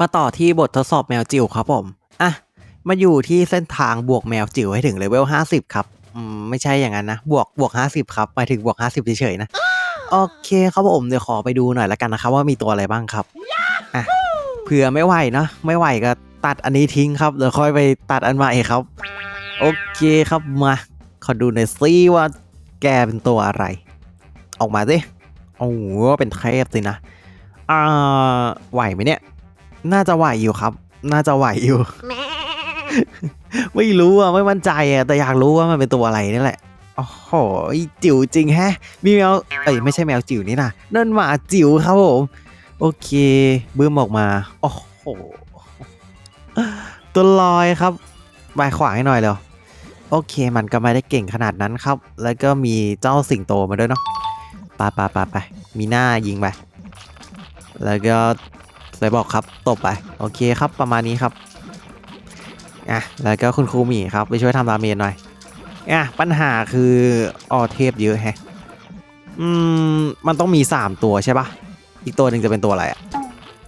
มาต่อที่บททดสอบแมวจิ๋วครับผม อะ มาอยู่ที่เส้นทางบวกแมวจิ๋วให้ถึงเลเวล50 ครับ อืม ไม่ใช่อย่างนั้นนะ บวกบวก 50 ครับหมายถึงบวก 50 เฉยๆนะ โอเคครับผม เดี๋ยวขอไปดูหน่อยละกันนะครับว่ามีตัวอะไรบ้างครับ อะ เผื่อไม่ไหวเนอะไม่ไหวก็ตัดอันนี้ทิ้งครับ เดี๋ยวค่อยไปตัดอันใหม่ครับ โอเคครับมา ขอดูหน่อยซิว่าแกเป็นตัวอะไร ออกมาสิโอ้โหเป็นเทพสินะ อ่า ไหวไหมเนี่ย น่าจะไหวอยู่ครับ น่าจะไหวอยู่ ไม่รู้อะ ไม่มั่นใจอะ แต่อยากรู้ว่ามันเป็นตัวอะไรนี่แหละ โอ้โห จิ๋วจริงแฮะ มีแมว เอ้ย ไม่ใช่แมวจิ๋วนี่นะนั่นหมาจิ๋วครับผม โอเคบึ้มออกมา โอ้โห ตัวลอยครับบายขวาให้หน่อยเร็ว โอเค มันก็ไม่ได้เก่งขนาดนั้นครับ แล้วก็มีเจ้าสิงโตมาด้วยเนาะไปไปไปไป มีหน้ายิงไป แล้วก็ ใส่บอกครับตบไป โอเคครับประมาณนี้ครับอะแล้วก็คุณครูหมีครับไปช่วยทำดาเมจหน่อยอะปัญหาคือออเทพเยอะแฮะอืมมันต้องมี 3 ตัวใช่ปะอีกตัวหนึ่งจะเป็นตัวอะไรอะ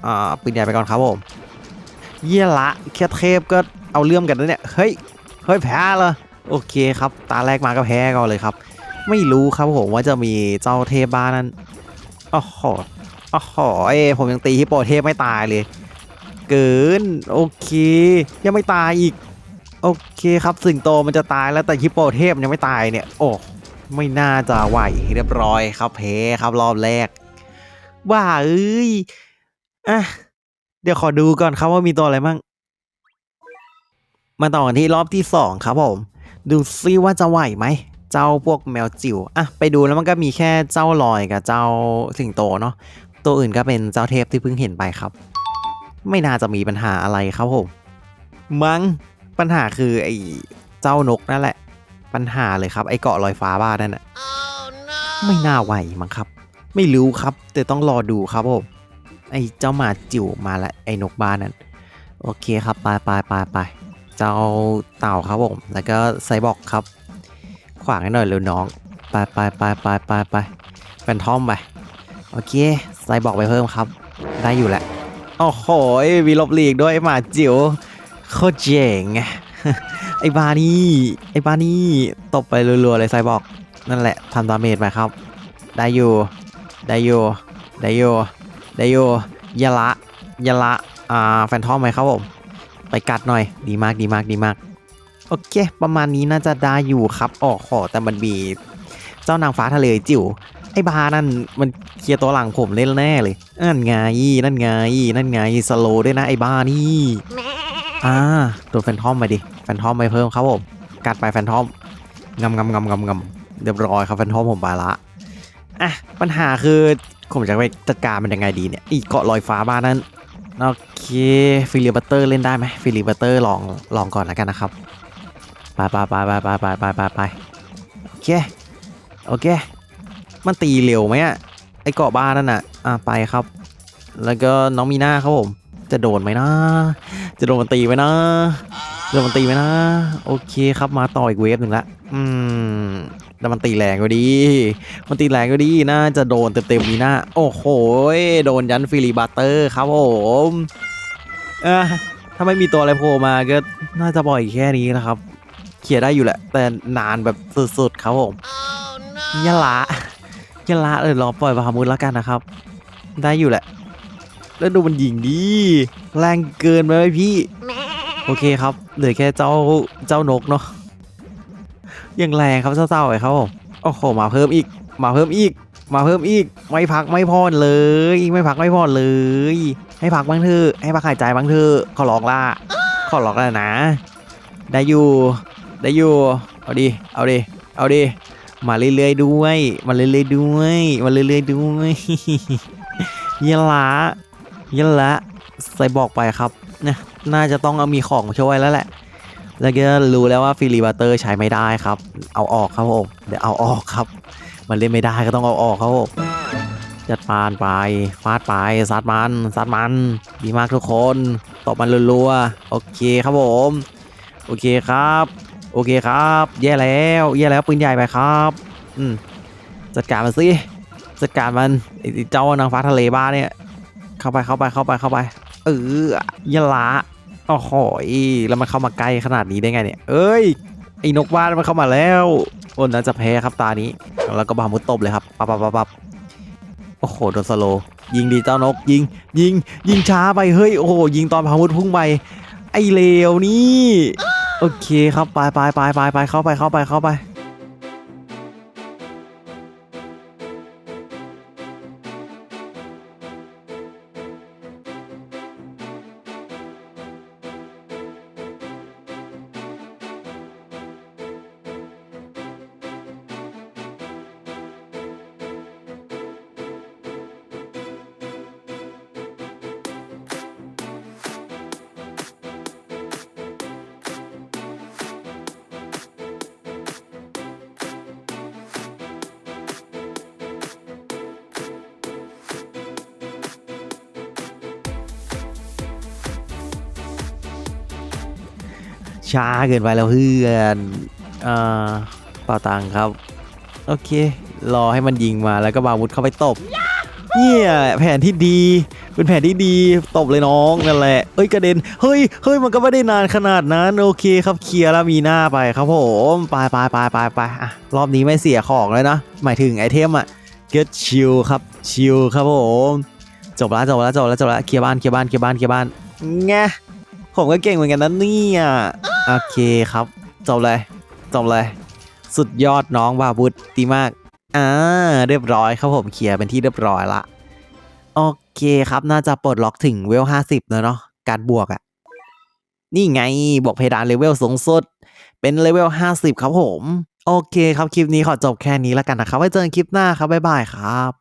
อ่าปืนใหญ่ไปก่อนครับผมเยี่ยละแค่เทพก็เอาเรื่องกันแล้วเนี่ยเฮ้ยเฮ้ยแพ้เลยโอเคครับ ตาแรกมาก็แพ้ก่อนเลยครับ ไม่รู้ครับผมว่าจะมีเจ้าเทพบ้านนั้นโอ้โห โอ้โหเอ้ยผมยังตีฮิปโปเทพไม่ตายเลย เกินโอเค ยังไม่ตายอีก โอเคครับสิงโตมันจะตายแล้วแต่ฮิปโปเทพยังไม่ตายเนี่ย โอ้ไม่น่าจะไหวเรียบร้อยครับแพ้ครับรอบแรกว่าเอ้ยอะเดี๋ยวขอดูก่อนครับว่ามีตัวอะไรบ้างมาต่อกันที่รอบที่สองครับผม ดูซิว่าจะไหวไหมเจ้าพวกแมวจิ๋วอะไปดูแล้วมันก็มีแค่เจ้าลอยกับเจ้าสิงโตเนาะ ตัวอื่นก็เป็นเจ้าเทพที่เพิ่งเห็นไปครับ ไม่น่าจะมีปัญหาอะไรครับผมมัง้งปัญหาคือไอ้เจ้านกนั่นแหละ ปัญหาเลยครับ ไอ้เกาะลอยฟ้าบ้านนั่นน่ะไม่น่าไหวมั้งครับ ไม่รู้ครับแต่ต้องรอดูครับผมไอ้เจ้าหมาจิ๋วมาละไอ้นกบ้านนั่นโอเคครับไปไปไปไปเจ้าเต่าครับผมแล้วก็ไซบอร์กครับ ขวางให้หน่อยเร็วน้องไปไปไปไปไปไปแฟนทอมไปโอเค ไซบอกไปเพิ่มครับ ได้อยู่แหละ โอ้โหมีลบลีกด้วยหมาจิ๋วโคตรเจ๋งไอ้บานี่ไอ้บานี่ตบไปรัวๆเลยไซบอกนั่นแหละทำดาเมจไปครับ ได้อยู่ได้อยู่ได้อยู่ได้อยู่ยาละยาละอ่าแฟนทอมไหมครับผมไปกัดหน่อยดีมากดีมากดีมากโอเค ประมาณนี้น่าจะได้อยู่ครับออกขอแต่มันมีเจ้านางฟ้าทะเลจิ๋ว ไอ้บานั่นมันเคลียร์ตัวหลังผมเล่นแน่เลยนั่นไงนั่นไงนั่นไงสโลด้วยนะไอ้บานี่อ่าโดนแฟนทอมไปดิแฟนทอมไปเพิ่มครับผมกัดไปแฟนทอมงำงำงำงำงำเรียบร้อยครับแฟนทอมผมไปละอะปัญหาคือผมจะไปจัดการมันยังไงดีเนี่ยอีกเกาะลอยฟ้าบ้านนั้นโอเคฟิลิปเตอร์เล่นได้ไหมฟิลิปเตอร์ลองลองก่อนแล้วกันนะครับไปไปไปไปไปไปไปไปไปโอเคโอเค มันตีเร็วไหมอะไอเกาะบ้านนั่นน่ะอะไปครับ แล้วก็น้องมีหน้าครับผม จะโดนไหมนะ จะโดนมันตีไหมนะจะโดนมันตีไหมนะ โอเคครับมาต่ออีกเวฟหนึ่งละ อืมแต่มันตีแรงก็ดี มันตีแรงก็ดีน่าจะโดนเต็มๆมีหน้า โอ้โห โดนยันฟิลิปบัตเตอร์ครับผมเออถ้าไม่มีตัวอะไรโผล่มาก็น่าจะบ่อยแค่นี้นะครับเคลียร์ได้อยู่แหละ แต่นานแบบสุดๆครับผมยะละ ยะละเลยรอปล่อยบาฮามุดแล้วกันนะครับ ได้อยู่แหละ แล้วดูมันยิงดีแรงเกินไปไหมพี่ โอเคครับเหลือแค่เจ้าเจ้านกเนาะยังแรงครับเศร้าๆไอ้เขาโอ้โหมาเพิ่มอีก มาเพิ่มอีก มาเพิ่มอีก ไม่พักไม่พอนเลยไม่พักไม่พอนเลย ให้พักบ้างเถอะให้พักหายใจบ้างเถอะขอร้องล่ะขอร้องแล้วนะ ได้อยู่ ได้อยู่ เอาดิ เอาดิ เอาดิ มาเรื่อยๆด้วย มาเรื่อยๆด้วย มาเรื่อยๆด้วยยนละยนละใส่บอกไปครับนะน่าจะต้องเอามีของช่วยแล้วแหละ แล้วก็รู้แล้วว่าฟิลิบัตเตอร์ใช้ไม่ได้ครับ เอาออกครับผมเดี๋ยวเอาออกครับ มันเล่นไม่ได้ก็ต้องเอาออกครับผมจัดปานไปฟาดไปซัดมันซัดมัน ดีมากทุกคนตบมันรัวๆโอเคครับผม โอเคครับ โอเคครับ แย่แล้ว แย่แล้วปืนใหญ่ไปครับ อืม จัดการมันสิ จัดการมันไอ้เจ้านางฟ้าทะเลบ้าเนี่ย เข้าไปเข้าไปเข้าไปเข้าไป เออยะละโอ้โหแล้วมันเข้ามาใกล้ขนาดนี้ได้ไงเนี่ย เอ้ย ไอ้นกบ้านมันเข้ามาแล้วโอ้น่าจะแพ้ครับตานี้ แล้วก็บามุดตบเลยครับ ปับปับปับปับโอ้โห โดนสโล ยิงดีเจ้านก ยิง ยิง ยิงช้าไป เฮ้ย โอ้โห ยิงตอนบามุดพุ่งไป ไอเลวนี่ โอเคครับไปไปไปไปไปเข้าไปเข้าไปเข้าไป ช้าเกินไปแล้วเพื่อนอ่าเป่าตังครับ โอเค รอให้มันยิงมาแล้วก็บาวุธเข้าไปตบเนี่ยแผนที่ดีเป็นแผนที่ดีตบเลยน้องนั่นแหละเอ้ยกระเด็นเฮ้ยเฮ้ยมันก็ไม่ได้นานขนาดนั้นโอเคครับเคลียร์แล้วมีหน้าไปครับผมไปไปไปไปไปอะรอบนี้ไม่เสียของเลยนะ หมายถึงไอเทมอะ get chill ครับ chill ครับผมจบแล้วจบแล้วจบแล้วจบแล้วเคลียร์บ้านเคลียร์บ้านเคลียร์บ้านเคลียร์บ้านแงผมก็เก่งเหมือนกันนะเนี่ย โอเคครับจบเลยจบเลย สุดยอดน้องบาบุตดีมากอ่าเรียบร้อยครับผมเคลียร์เป็นที่เรียบร้อยละโอเคครับน่าจะปลดล็อกถึงเวล50แล้วเนาะการบวกอะ่ะนี่ไงบวกเพดานเลเวลสูงสุด เป็นเลเวล50ครับผม โอเคครับคลิปนี้ขอจบแค่นี้แล้วกันนะครับไว้เจอกันคลิปหน้าครับบ๊ายบายครับ